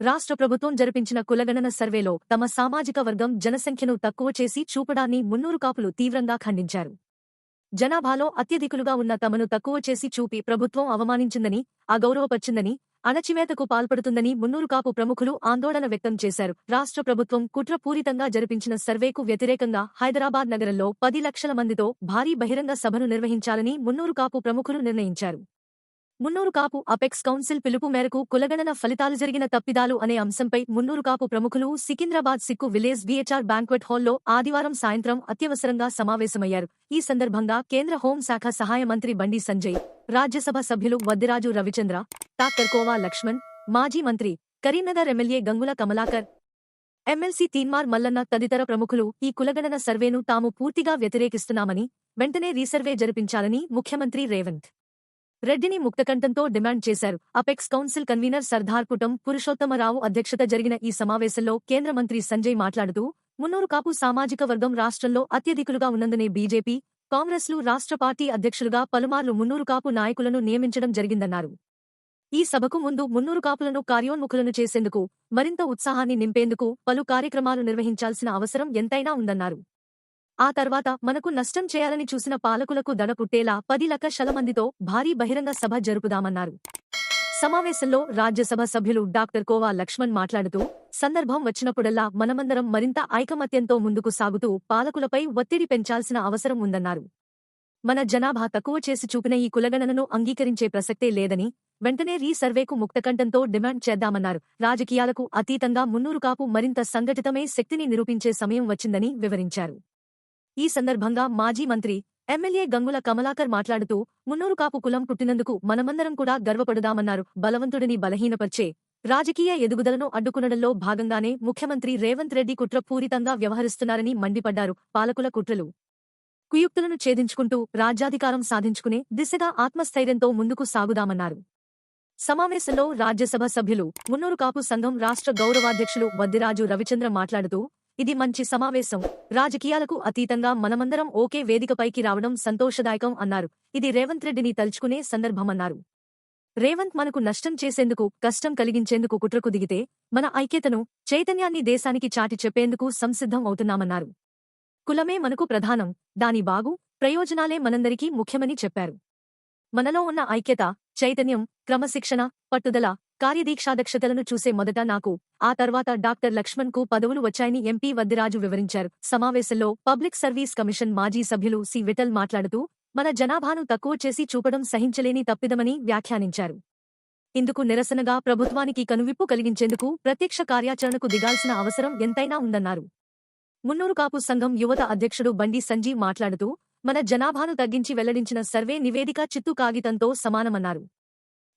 రాష్ట్ర ప్రభుత్వం జరిపించిన కులగణన సర్వేలో తమ సామాజిక వర్గం జనసంఖ్యను తక్కువ చేసి చూపడాన్ని మున్నూరు కాపులు తీవ్రంగా ఖండించారు. జనాభాలో అత్యధికులుగా ఉన్న తమను తక్కువ చేసి చూపి ప్రభుత్వం అవమానించిందని అగౌరవపరిచిందని అణచివేతకు పాల్పడుతుందని మున్నూరు కాపు ప్రముఖులు ఆందోళన వ్యక్తం చేశారు. రాష్ట్ర ప్రభుత్వం కుట్రపూరితంగా జరిపించిన సర్వేకు వ్యతిరేకంగా హైదరాబాద్ నగరంలో పది లక్షల మందితో భారీ బహిరంగ సభను నిర్వహించాలని మున్నూరు కాపు ప్రముఖులు నిర్ణయించారు. మున్నూరు కాపు అపెక్స్ కౌన్సిల్ పిలుపు మేరకు కులగణన ఫలితాలు జరిగిన తప్పిదాలు అనే అంశంపై మున్నూరు కాపు ప్రముఖులు Secunderabad Sikh village BHR banquet హాల్లో ఆదివారం సాయంత్రం అత్యవసరంగా సమావేశమయ్యారు. ఈ సందర్భంగా కేంద్ర హోంశాఖ సహాయ మంత్రి బండి సంజయ్ రాజ్యసభ సభ్యులు వద్దిరాజు రవిచంద్ర డాక్టర్ కోవా లక్ష్మణ్ మాజీ మంత్రి కరీంనగర్ ఎమ్మెల్యే గంగుల కమలాకర్ ఎమ్మెల్సీ తీన్మార్ మల్లన్న తదితర ప్రముఖులు ఈ కులగణన సర్వేను తాము పూర్తిగా వ్యతిరేకిస్తున్నామని వెంటనే రీసర్వే జరిపించాలని ముఖ్యమంత్రి రేవంత్ రెడ్డిని ముక్తకంఠంతో డిమాండ్ చేశారు. Apex council convener Sardar Putam Purushottamarao అధ్యక్షత జరిగిన ఈ సమావేశంలో కేంద్ర మంత్రి సంజయ్ మాట్లాడుతూ మున్నూరు కాపు సామాజిక వర్గం రాష్ట్రంలో అత్యధికులుగా ఉన్నందునే బీజేపీ కాంగ్రెస్లు రాష్ట్ర పార్టీ అధ్యక్షులుగా పలుమార్లు మున్నూరు కాపు నాయకులను నియమించడం జరిగిందన్నారు. ఈ సభకు ముందు మున్నూరు కాపులను కార్యోన్ముఖులను చేసేందుకు మరింత ఉత్సాహాన్ని నింపేందుకు పలు కార్యక్రమాలు నిర్వహించాల్సిన అవసరం ఎంతైనా ఉందన్నారు. ఆ తర్వాత మనకు నష్టం చేయాలని చూసిన పాలకులకు దడ పుట్టేలా పది లక్షల మందితో భారీ బహిరంగ సభ జరుపుదామన్నారు. సమావేశంలో రాజ్యసభ సభ్యులు డాక్టర్ కోవా లక్ష్మణ్ మాట్లాడుతూ సందర్భం వచ్చినప్పుడల్లా మనమందరం మరింత ఐకమత్యంతో ముందుకు సాగుతూ పాలకులపై ఒత్తిడి పెంచాల్సిన అవసరం ఉందన్నారు. మన జనాభా తక్కువ చేసి చూపిన ఈ కులగణనను అంగీకరించే ప్రసక్తే లేదని వెంటనే రీసర్వేకు ముక్తకంఠంతో డిమాండ్ చేద్దామన్నారు. రాజకీయాలకు అతీతంగా మున్నూరు కాపు మరింత సంఘటితమే శక్తిని నిరూపించే సమయం వచ్చిందని వివరించారు. ఈ సందర్భంగా మాజీ మంత్రి ఎమ్మెల్యే గంగుల కమలాకర్ మాట్లాడుతూ మున్నూరు కాపు కులం పుట్టినందుకు మనమందరం కూడా గర్వపడుదామన్నారు. బలవంతుడిని బలహీనపర్చే రాజకీయ ఎదుగుదలను అడ్డుకునడంలో భాగంగానే ముఖ్యమంత్రి రేవంత్ రెడ్డి కుట్రపూరితంగా వ్యవహరిస్తున్నారని మండిపడ్డారు. పాలకుల కుట్రలు కుయుక్తులను ఛేదించుకుంటూ రాజ్యాధికారం సాధించుకునే దిశగా ఆత్మస్థైర్యంతో ముందుకు సాగుదామన్నారు. సమావేశంలో రాజ్యసభ సభ్యులు మున్నూరు కాపు సంఘం రాష్ట్ర గౌరవాధ్యక్షులు వద్దిరాజు రవిచంద్ర మాట్లాడుతూ ఇది మంచి సమావేశం. రాజకీయాలకు అతీతంగా మనమందరం ఓకే వేదికపైకి రావడం సంతోషదాయకం అన్నారు. ఇది రేవంత్ రెడ్డిని తలుచుకునే సందర్భమన్నారు. రేవంత్ మనకు నష్టం చేసేందుకు కష్టం కలిగించేందుకు కుట్రకు దిగితే మన ఐక్యతను చైతన్యాన్ని దేశానికి చాటి చెప్పేందుకు సంసిద్ధం అవుతున్నామన్నారు. కులమే మనకు ప్రధానం దాని బాగు ప్రయోజనాలే మనందరికీ ముఖ్యమని చెప్పారు. మనలో ఉన్న ఐక్యత చైతన్యం క్రమశిక్షణ పట్టుదల కార్యదీక్షాదక్షతలను చూసే మొదట నాకు ఆ తర్వాత డాక్టర్ లక్ష్మణ్కు పదవులు వచ్చాయని ఎంపీ వద్దిరాజు వివరించారు. సమావేశంలో పబ్లిక్ సర్వీస్ కమిషన్ మాజీ సభ్యులు సి. విఠల్ మాట్లాడుతూ మన జనాభాను తక్కువ చేసి చూపడం సహించలేని తప్పిదమని వ్యాఖ్యానించారు. ఇందుకు నిరసనగా ప్రభుత్వానికి కనువిప్పు కలిగించేందుకు ప్రత్యక్ష కార్యాచరణకు దిగాల్సిన అవసరం ఎంతైనా ఉందన్నారు. మున్నూరు కాపు సంఘం యువత అధ్యక్షుడు బండి సంజీవ్ మాట్లాడుతూ మన జనాభాను తగ్గించి వెల్లడించిన సర్వే నివేదిక చిత్తు కాగితంతో సమానమన్నారు.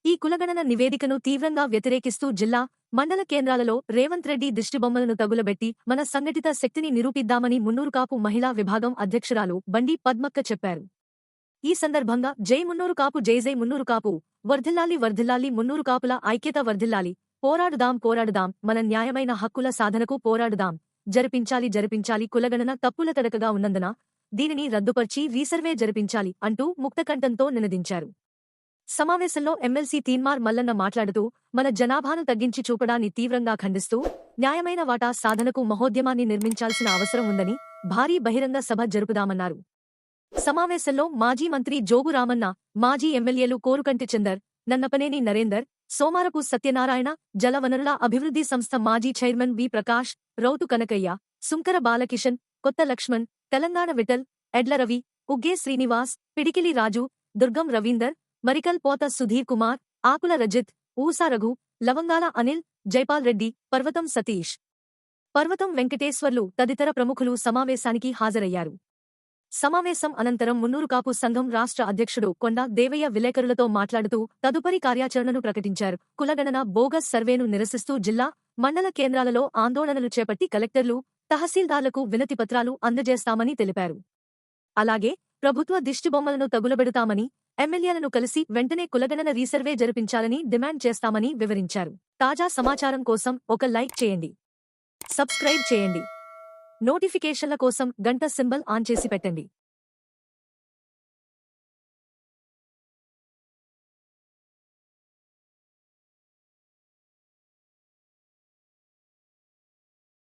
ఈ కులగణన నివేదికను తీవ్రంగా వ్యతిరేకిస్తూ జిల్లా మండల కేంద్రాలలో రేవంత్ రెడ్డి దిష్టిబొమ్మలను తగులబెట్టి మన సంఘటిత శక్తిని నిరూపిద్దామని మున్నూరు కాపు మహిళా విభాగం అధ్యక్షురాలు బండి పద్మక్క చెప్పారు. ఈ సందర్భంగా జై మున్నూరు కాపు జై జై మున్నూరు కాపు వర్ధిల్లాలి వర్ధిల్లాలి మున్నూరు కాపుల ఐక్యత వర్ధిల్లాలి పోరాడుదాం పోరాడుదాం మన న్యాయమైన హక్కుల సాధనకు పోరాడుదాం జరిపించాలి జరిపించాలి కులగణన తప్పుల తడకగా ఉన్నందున దీనిని రద్దుపర్చి రీసర్వే జరిపించాలి అంటూ ముక్తకంఠంతో నినదించారు. సమావేశంలో ఎమ్మెల్సీ తీన్మార్ మల్లన్న మాట్లాడుతూ మన జనాభాను తగ్గించి చూపడాన్ని తీవ్రంగా ఖండిస్తూ న్యాయమైన వాటా సాధనకు మహోద్యమాన్ని నిర్మించాల్సిన అవసరం ఉందని భారీ బహిరంగ సభ జరుపుదామన్నారు. సమావేశంలో మాజీ మంత్రి జోగు రామన్న మాజీ ఎమ్మెల్యేలు కోరుకంటి చందర్ నన్నపనేని నరేందర్ సోమారపు సత్యనారాయణ జలవనరుల అభివృద్ధి సంస్థ మాజీ చైర్మన్ వి. ప్రకాష్ రౌతు కనకయ్య సుంకర బాలకిషన్ కొత్త లక్ష్మణ్ తెలంగాణ విఠల్ ఎడ్ల రవి ఉగ్గే శ్రీనివాస్ పిడికిలి రాజు దుర్గం రవీందర్ మరికల్ పోత సుధీర్ కుమార్ ఆకుల రజిత్ ఊసా రఘు లవంగాల అనిల్ జైపాల్ రెడ్డి పర్వతం సతీష్. పర్వతం వెంకటేశ్వర్లు తదితర ప్రముఖులు సమావేశానికి హాజరయ్యారు. సమావేశం అనంతరం మున్నూరు కాపు సంఘం రాష్ట్ర అధ్యక్షుడు కొండ దేవయ్య విలేకరులతో మాట్లాడుతూ తదుపరి కార్యాచరణను ప్రకటించారు. కులగణన బోగస్ సర్వేను నిరసిస్తూ జిల్లా మండల కేంద్రాలలో ఆందోళనలు చేపట్టి కలెక్టర్లు తహసీల్దార్లకు వినతిపత్రాలు అందజేస్తామని తెలిపారు. అలాగే ప్రభుత్వ దిష్టిబొమ్మలను తగులబెడతామని ఎమ్మెల్యేలను కలిసి వెంటనే కులగణన రీసర్వే జరిపించాలని డిమాండ్ చేస్తామని వివరించారు. తాజా సమాచారం కోసం ఒక లైక్ చేయండి. సబ్స్క్రైబ్ చేయండి. నోటిఫికేషన్ల కోసం గంట సింబల్ ఆన్ చేసి పెట్టండి.